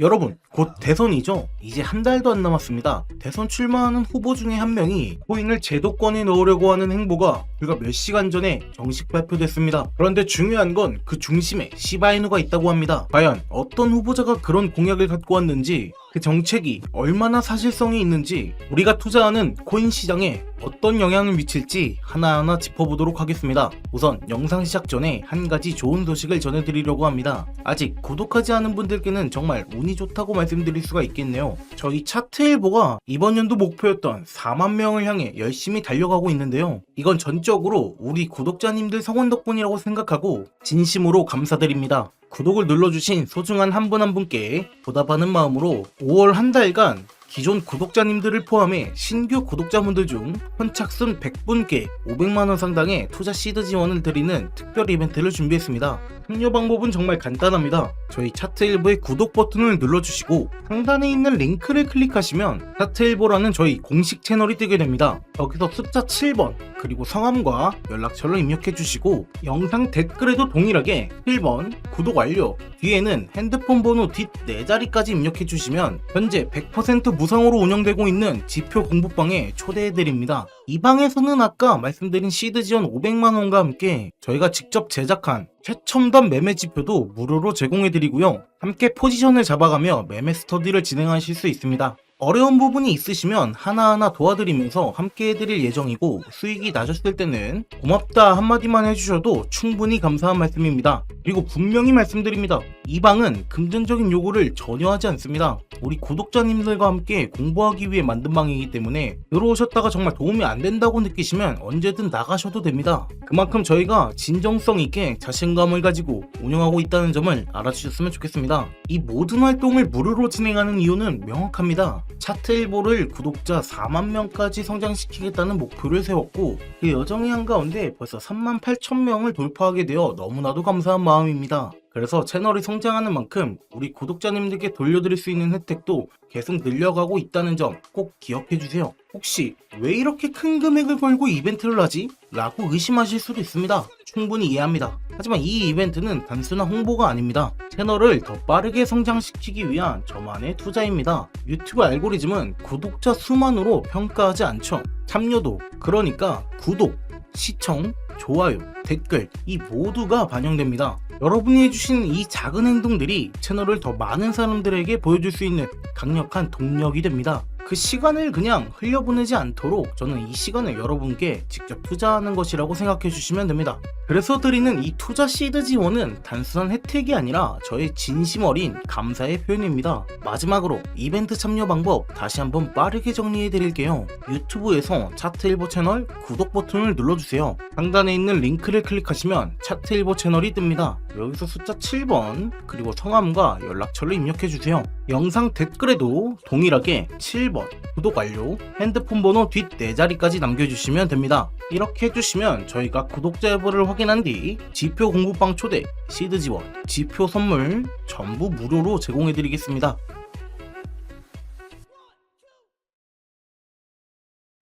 여러분, 곧 대선이죠? 이제 한 달도 안 남았습니다. 대선 출마하는 후보 중에 한 명이 코인을 제도권에 넣으려고 하는 행보가 불과 몇 시간 전에 정식 발표됐습니다. 그런데 중요한 건 그 중심에 시바이누가 있다고 합니다. 과연 어떤 후보자가 그런 공약을 갖고 왔는지, 그 정책이 얼마나 사실성이 있는지, 우리가 투자하는 코인 시장에 어떤 영향을 미칠지 하나하나 짚어보도록 하겠습니다. 우선 영상 시작 전에 한 가지 좋은 소식을 전해드리려고 합니다. 아직 구독하지 않은 분들께는 정말 운이 좋다고 말씀드릴 수가 있겠네요. 저희 차트일보가 이번 연도 목표였던 4만 명을 향해 열심히 달려가고 있는데요. 이건 전적으로 우리 구독자님들 성원 덕분이라고 생각하고 진심으로 감사드립니다. 구독을 눌러주신 소중한 한분한 분께 보답하는 마음으로 5월 한 달간 기존 구독자님들을 포함해 신규 구독자분들 중 선착순 100분께 500만원 상당의 투자 시드 지원을 드리는 특별 이벤트를 준비했습니다. 참여 방법은 정말 간단합니다. 저희 차트 일보의 구독 버튼을 눌러주시고 상단에 있는 링크를 클릭하시면 차트 일보라는 저희 공식 채널이 뜨게 됩니다. 여기서 숫자 7번 그리고 성함과 연락처를 입력해 주시고 영상 댓글에도 동일하게 1번 구독 완료 뒤에는 핸드폰 번호 뒷 4자리까지 입력해 주시면 현재 100%무 상으로 운영되고 있는 지표 공부방에 초대해 드립니다. 이 방에서는 아까 말씀드린 시드 지원 500만 원과 함께 저희가 직접 제작한 최첨단 매매 지표도 무료로 제공해 드리고요. 함께 포지션을 잡아가며 매매 스터디를 진행하실 수 있습니다. 어려운 부분이 있으시면 하나하나 도와드리면서 함께 해드릴 예정이고 수익이 나셨을 때는 고맙다 한마디만 해주셔도 충분히 감사한 말씀입니다. 그리고 분명히 말씀드립니다. 이 방은 금전적인 요구를 전혀 하지 않습니다. 우리 구독자님들과 함께 공부하기 위해 만든 방이기 때문에 들어오셨다가 정말 도움이 안 된다고 느끼시면 언제든 나가셔도 됩니다. 그만큼 저희가 진정성 있게 자신감을 가지고 운영하고 있다는 점을 알아주셨으면 좋겠습니다. 이 모든 활동을 무료로 진행하는 이유는 명확합니다. 차트일보를 구독자 4만 명까지 성장시키겠다는 목표를 세웠고 그 여정이 한가운데 벌써 3만 8천 명을 돌파하게 되어 너무나도 감사한 마음입니다. 그래서 채널이 성장하는 만큼 우리 구독자님들께 돌려드릴 수 있는 혜택도 계속 늘려가고 있다는 점 꼭 기억해 주세요. 혹시 왜 이렇게 큰 금액을 걸고 이벤트를 하지? 라고 의심하실 수도 있습니다. 충분히 이해합니다. 하지만 이 이벤트는 단순한 홍보가 아닙니다. 채널을 더 빠르게 성장시키기 위한 저만의 투자입니다. 유튜브 알고리즘은 구독자 수만으로 평가하지 않죠. 참여도, 그러니까 구독, 시청, 좋아요, 댓글 이 모두가 반영됩니다. 여러분이 해주신 이 작은 행동들이 채널을 더 많은 사람들에게 보여줄 수 있는 강력한 동력이 됩니다. 그 시간을 그냥 흘려보내지 않도록 저는 이 시간을 여러분께 직접 투자하는 것이라고 생각해 주시면 됩니다. 그래서 드리는 이 투자 시드 지원은 단순한 혜택이 아니라 저의 진심 어린 감사의 표현입니다. 마지막으로 이벤트 참여 방법 다시 한번 빠르게 정리해 드릴게요. 유튜브에서 차트일보 채널 구독 버튼을 눌러주세요. 상단에 있는 링크를 클릭하시면 차트일보 채널이 뜹니다. 여기서 숫자 7번 그리고 성함과 연락처를 입력해 주세요. 영상 댓글에도 동일하게 7번 구독 완료 핸드폰 번호 뒷 4자리까지 남겨주시면 됩니다. 이렇게 해주시면 저희가 구독자 여부를 확인한 뒤 지표 공부방 초대, 시드 지원, 지표 선물 전부 무료로 제공해드리겠습니다.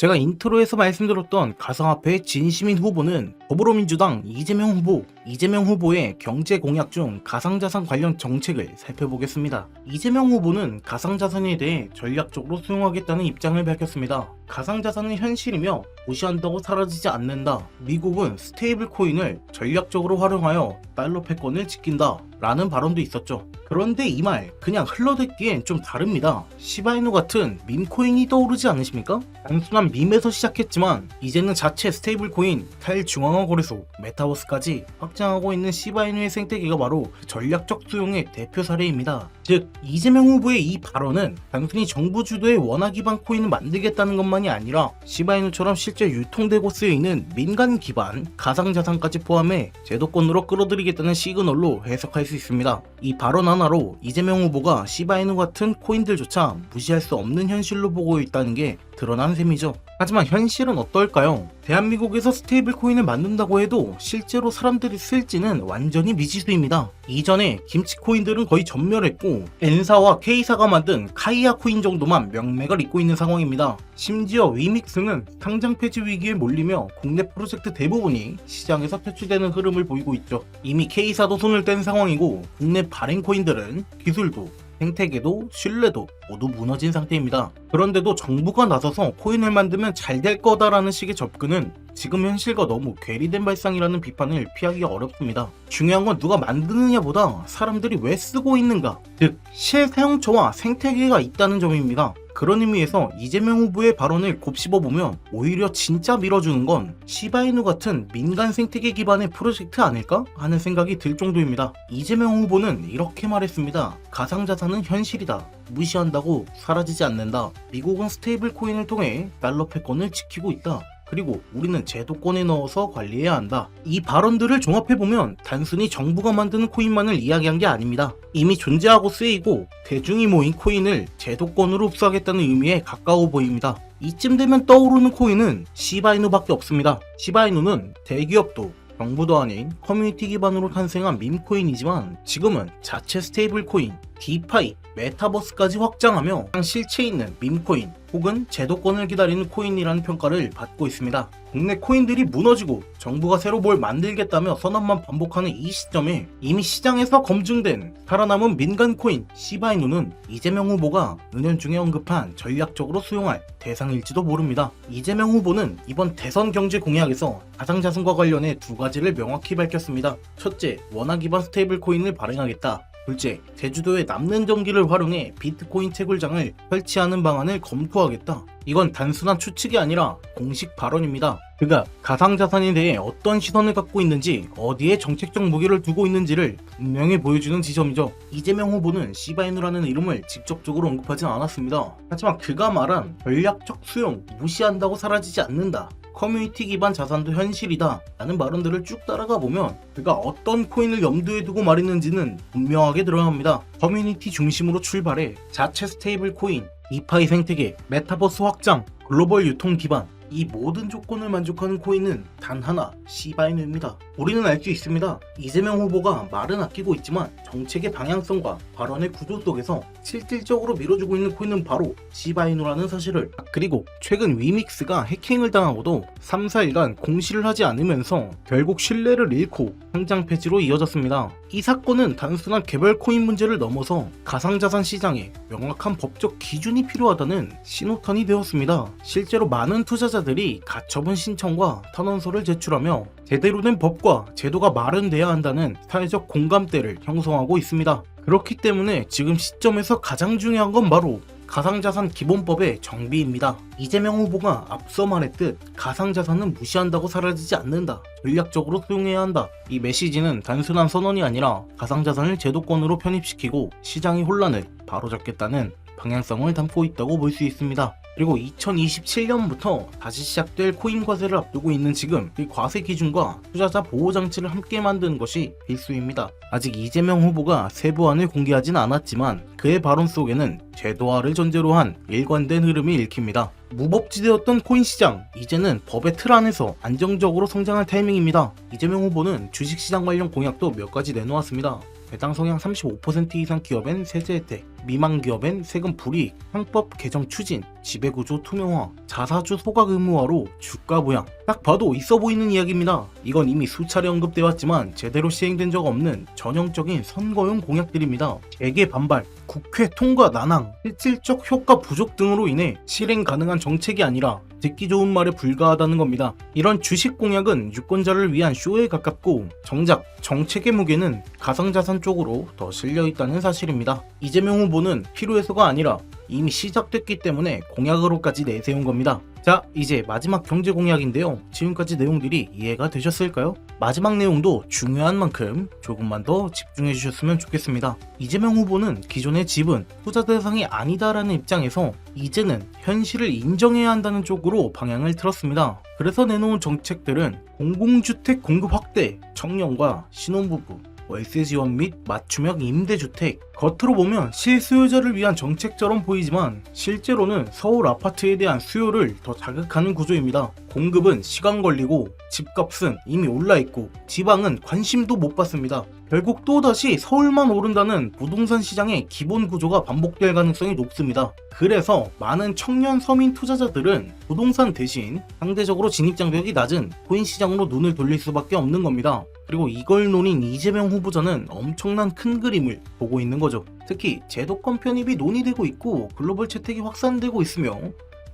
제가 인트로에서 말씀드렸던 가상화폐의 진심인 후보는 더불어민주당 이재명 후보, 이재명 후보의 경제 공약 중 가상자산 관련 정책을 살펴보겠습니다. 이재명 후보는 가상자산에 대해 전략적으로 수용하겠다는 입장을 밝혔습니다. 가상자산은 현실이며 무시한다고 사라지지 않는다. 미국은 스테이블 코인을 전략적으로 활용하여 달러 패권을 지킨다. 라는 발언도 있었죠. 그런데 이 말 그냥 흘러듣기엔 좀 다릅니다. 시바이누 같은 밈코인이 떠오르지 않으십니까? 단순한 밈에서 시작했지만 이제는 자체 스테이블 코인, 탈중앙화 거래소, 메타버스까지 확장하고 있는 시바이누의 생태계가 바로 그 전략적 수용의 대표 사례입니다. 즉 이재명 후보의 이 발언은 단순히 정부 주도의 원화 기반 코인을 만들겠다는 것만 이 아니라 시바이누처럼 실제 유통되고 쓰여있는 민간 기반 가상자산까지 포함해 제도권으로 끌어들이겠다는 시그널로 해석할 수 있습니다. 이 발언 하나로 이재명 후보가 시바이누 같은 코인들조차 무시할 수 없는 현실로 보고 있다는 게 드러난 셈이죠. 하지만 현실은 어떨까요? 대한민국에서 스테이블 코인을 만든다고 해도 실제로 사람들이 쓸지는 완전히 미지수입니다. 이전에 김치 코인들은 거의 전멸했고 N사와 K사가 만든 카이아 코인 정도만 명맥을 잇고 있는 상황입니다. 심지어 위믹스는 상장 폐지 위기에 몰리며 국내 프로젝트 대부분이 시장에서 퇴출되는 흐름을 보이고 있죠. 이미 K사도 손을 뗀 상황이고 국내 발행 코인들은 기술도 생태계도 신뢰도 모두 무너진 상태입니다. 그런데도 정부가 나서서 코인을 만들면 잘 될 거다라는 식의 접근은 지금 현실과 너무 괴리된 발상이라는 비판을 피하기 어렵습니다. 중요한 건 누가 만드느냐보다 사람들이 왜 쓰고 있는가, 즉 실사용처와 생태계가 있다는 점입니다. 그런 의미에서 이재명 후보의 발언을 곱씹어보면 오히려 진짜 밀어주는 건 시바이누 같은 민간 생태계 기반의 프로젝트 아닐까 하는 생각이 들 정도입니다. 이재명 후보는 이렇게 말했습니다. 가상자산은 현실이다. 무시한다고 사라지지 않는다. 미국은 스테이블 코인을 통해 달러 패권을 지키고 있다. 그리고 우리는 제도권에 넣어서 관리해야 한다. 이 발언들을 종합해보면 단순히 정부가 만드는 코인만을 이야기한 게 아닙니다. 이미 존재하고 쓰이고 대중이 모인 코인을 제도권으로 흡수하겠다는 의미에 가까워 보입니다. 이쯤 되면 떠오르는 코인은 시바이누밖에 없습니다. 시바이누는 대기업도 정부도 아닌 커뮤니티 기반으로 탄생한 밈코인이지만 지금은 자체 스테이블 코인, 디파이, 메타버스까지 확장하며 실체 있는 밈코인 혹은 제도권을 기다리는 코인이라는 평가를 받고 있습니다. 국내 코인들이 무너지고 정부가 새로 뭘 만들겠다며 선언만 반복하는 이 시점에 이미 시장에서 검증된 살아남은 민간 코인 시바이누는 이재명 후보가 은연중에 언급한 전략적으로 수용할 대상일지도 모릅니다. 이재명 후보는 이번 대선 경제 공약에서 가상자산과 관련해 두 가지를 명확히 밝혔습니다. 첫째, 원화 기반 스테이블 코인을 발행하겠다. 둘째, 제주도의 남는 전기를 활용해 비트코인 채굴장을 설치하는 방안을 검토하겠다. 이건 단순한 추측이 아니라 공식 발언입니다. 그가 가상자산에 대해 어떤 시선을 갖고 있는지, 어디에 정책적 무게를 두고 있는지를 분명히 보여주는 지점이죠. 이재명 후보는 시바이누라는 이름을 직접적으로 언급하진 않았습니다. 하지만 그가 말한 전략적 수용, 무시한다고 사라지지 않는다. 커뮤니티 기반 자산도 현실이다 라는 발언들을 쭉 따라가 보면 그가 어떤 코인을 염두에 두고 말했는지는 분명하게 드러납니다. 커뮤니티 중심으로 출발해 자체 스테이블 코인, 이파이 생태계, 메타버스 확장, 글로벌 유통 기반 이 모든 조건을 만족하는 코인은 단 하나 시바이누입니다. 우리는 알 수 있습니다. 이재명 후보가 말은 아끼고 있지만 정책의 방향성과 발언의 구조 속에서 실질적으로 밀어주고 있는 코인은 바로 시바이누라는 사실을 그리고 최근 위믹스가 해킹을 당하고도 3, 4일간 공시를 하지 않으면서 결국 신뢰를 잃고 상장 폐지로 이어졌습니다. 이 사건은 단순한 개별 코인 문제를 넘어서 가상자산 시장에 명확한 법적 기준이 필요하다는 신호탄이 되었습니다. 실제로 많은 투자자들이 가처분 신청과 탄원서를 제출하며 제대로 된 법과 제도가 마련돼야 한다는 사회적 공감대를 형성하고 있습니다. 그렇기 때문에 지금 시점에서 가장 중요한 건 바로 가상자산 기본법의 정비입니다. 이재명 후보가 앞서 말했듯 가상자산은 무시한다고 사라지지 않는다. 전략적으로 수용해야 한다. 이 메시지는 단순한 선언이 아니라 가상자산을 제도권으로 편입시키고 시장의 혼란을 바로잡겠다는 방향성을 담고 있다고 볼 수 있습니다. 그리고 2027년부터 다시 시작될 코인 과세를 앞두고 있는 지금 이 과세 기준과 투자자 보호 장치를 함께 만드는 것이 필수입니다. 아직 이재명 후보가 세부안을 공개하진 않았지만 그의 발언 속에는 제도화를 전제로 한 일관된 흐름이 읽힙니다. 무법지대였던 코인 시장, 이제는 법의 틀 안에서 안정적으로 성장할 타이밍입니다. 이재명 후보는 주식시장 관련 공약도 몇 가지 내놓았습니다. 배당 성향 35% 이상 기업엔 세제 혜택, 미만 기업엔 세금 불이익, 상법 개정 추진, 지배구조 투명화, 자사주 소각 의무화로 주가 부양. 딱 봐도 있어 보이는 이야기입니다. 이건 이미 수차례 언급되어 왔지만 제대로 시행된 적 없는 전형적인 선거용 공약들입니다. 재계 반발, 국회 통과 난항, 실질적 효과 부족 등으로 인해 실행 가능한 정책이 아니라 듣기 좋은 말에 불과하다는 겁니다. 이런 주식 공약은 유권자를 위한 쇼에 가깝고 정작 정책의 무게는 가상자산 쪽으로 더 실려 있다는 사실입니다. 이재명 후보 는 필요해서가 아니라 이미 시작됐기 때문에 공약으로까지 내세운 겁니다. 자, 이제 마지막 경제 공약인데요. 지금까지 내용들이 이해가 되셨을까요? 마지막 내용도 중요한 만큼 조금만 더 집중해 주셨으면 좋겠습니다. 이재명 후보는 기존의 집은 투자 대상이 아니다라는 입장에서 이제는 현실을 인정해야 한다는 쪽으로 방향을 틀었습니다. 그래서 내놓은 정책들은 공공주택 공급 확대, 청년과 신혼부부, 월세 지원 및 맞춤형 임대주택 겉으로 보면 실수요자를 위한 정책처럼 보이지만 실제로는 서울 아파트에 대한 수요를 더 자극하는 구조입니다. 공급은 시간 걸리고 집값은 이미 올라 있고 지방은 관심도 못 받습니다. 결국 또다시 서울만 오른다는 부동산 시장의 기본 구조가 반복될 가능성이 높습니다. 그래서 많은 청년 서민 투자자들은 부동산 대신 상대적으로 진입 장벽이 낮은 코인 시장으로 눈을 돌릴 수밖에 없는 겁니다. 그리고 이걸 노린 이재명 후보자는 엄청난 큰 그림을 보고 있는 거죠. 특히 제도권 편입이 논의되고 있고 글로벌 채택이 확산되고 있으며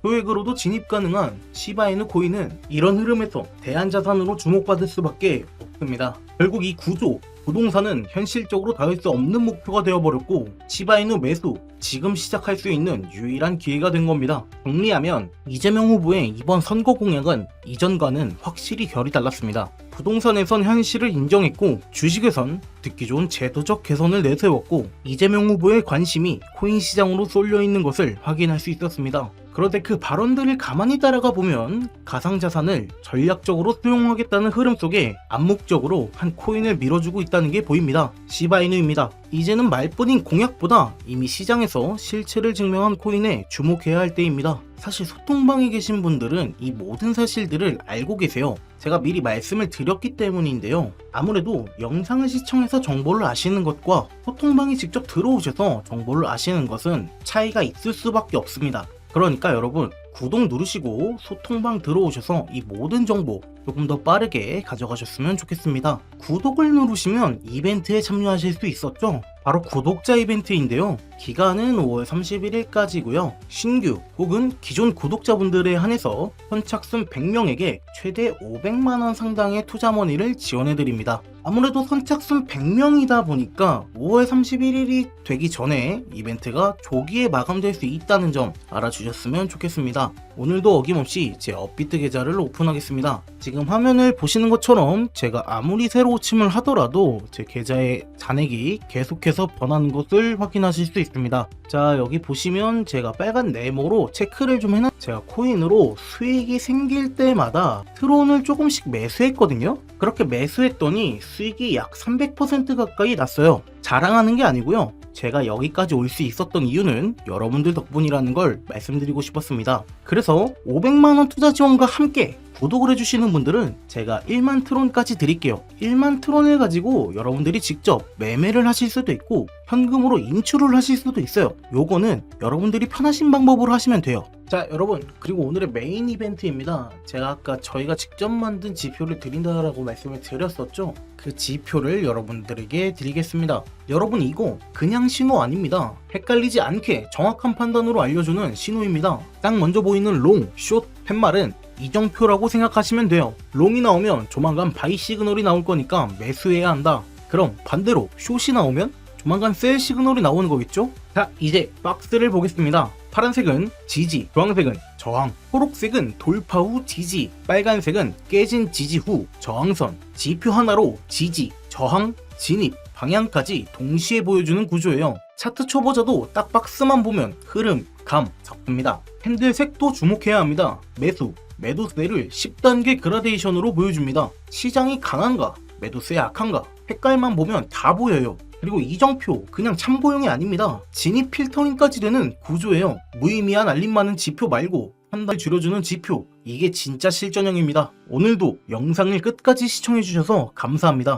소액으로도 진입 가능한 시바이누 코인은 이런 흐름에서 대안자산으로 주목받을 수밖에 없습니다. 결국 이 구조, 부동산은 현실적으로 닿을 수 없는 목표가 되어버렸고 시바이누 매수, 지금 시작할 수 있는 유일한 기회가 된 겁니다. 정리하면 이재명 후보의 이번 선거 공약은 이전과는 확실히 결이 달랐습니다. 부동산에선 현실을 인정했고 주식에선 듣기 좋은 제도적 개선을 내세웠고 이재명 후보의 관심이 코인 시장으로 쏠려 있는 것을 확인할 수 있었습니다. 그런데 그 발언들을 가만히 따라가 보면 가상자산을 전략적으로 수용하겠다는 흐름 속에 암묵적으로 한 코인을 밀어주고 있다는 게 보입니다. 시바이누입니다. 이제는 말뿐인 공약보다 이미 시장에서 실체를 증명한 코인에 주목해야 할 때입니다. 사실 소통방에 계신 분들은 이 모든 사실들을 알고 계세요. 제가 미리 말씀을 드렸기 때문인데요. 아무래도 영상을 시청해서 정보를 아시는 것과 소통방에 직접 들어오셔서 정보를 아시는 것은 차이가 있을 수밖에 없습니다. 그러니까 여러분 구독 누르시고 소통방 들어오셔서 이 모든 정보 조금 더 빠르게 가져가셨으면 좋겠습니다. 구독을 누르시면 이벤트에 참여하실 수 있었죠? 바로 구독자 이벤트인데요. 기간은 5월 31일까지고요. 신규 혹은 기존 구독자분들에 한해서 선착순 100명에게 최대 500만원 상당의 투자머니를 지원해드립니다. 아무래도 선착순 100명이다 보니까 5월 31일이 되기 전에 이벤트가 조기에 마감될 수 있다는 점 알아주셨으면 좋겠습니다. 오늘도 어김없이 제 업비트 계좌를 오픈하겠습니다. 지금 화면을 보시는 것처럼 제가 아무리 새로 오침을 하더라도 제 계좌의 잔액이 계속해서 변하는 것을 확인하실 수 있습니다. 자 여기 보시면 제가 빨간 네모로 체크를 좀 해놨 제가 코인으로 수익이 생길 때마다 트론을 조금씩 매수했거든요. 그렇게 매수했더니 수익이 약 300% 가까이 났어요. 자랑하는 게 아니고요. 제가 여기까지 올 수 있었던 이유는 여러분들 덕분이라는 걸 말씀드리고 싶었습니다. 그래서 500만원 투자 지원과 함께 구독을 해주시는 분들은 제가 1만 트론까지 드릴게요. 1만 트론을 가지고 여러분들이 직접 매매를 하실 수도 있고 현금으로 인출을 하실 수도 있어요. 요거는 여러분들이 편하신 방법으로 하시면 돼요. 자 여러분 그리고 오늘의 메인 이벤트입니다. 제가 아까 저희가 직접 만든 지표를 드린다라고 말씀을 드렸었죠. 그 지표를 여러분들에게 드리겠습니다. 여러분 이거 그냥 신호 아닙니다. 헷갈리지 않게 정확한 판단으로 알려주는 신호입니다. 딱 먼저 보이는 롱, 숏, 팻말은 이정표라고 생각하시면 돼요. 롱이 나오면 조만간 바이 시그널이 나올 거니까 매수해야 한다. 그럼 반대로 숏이 나오면 조만간 셀 시그널이 나오는 거겠죠? 자, 이제 박스를 보겠습니다. 파란색은 지지, 주황색은 저항, 초록색은 돌파 후 지지, 빨간색은 깨진 지지 후 저항선, 지표 하나로 지지, 저항, 진입, 방향까지 동시에 보여주는 구조예요. 차트 초보자도 딱 박스만 보면 흐름, 감 잡습니다. 핸들 색도 주목해야 합니다. 매수, 매도세를 10단계 그라데이션으로 보여줍니다. 시장이 강한가, 매도세 약한가, 색깔만 보면 다 보여요. 그리고 이정표 그냥 참고용이 아닙니다. 진입 필터링까지 되는 구조예요. 무의미한 알림 많은 지표 말고 판단을 줄여주는 지표 이게 진짜 실전형입니다. 오늘도 영상을 끝까지 시청해주셔서 감사합니다.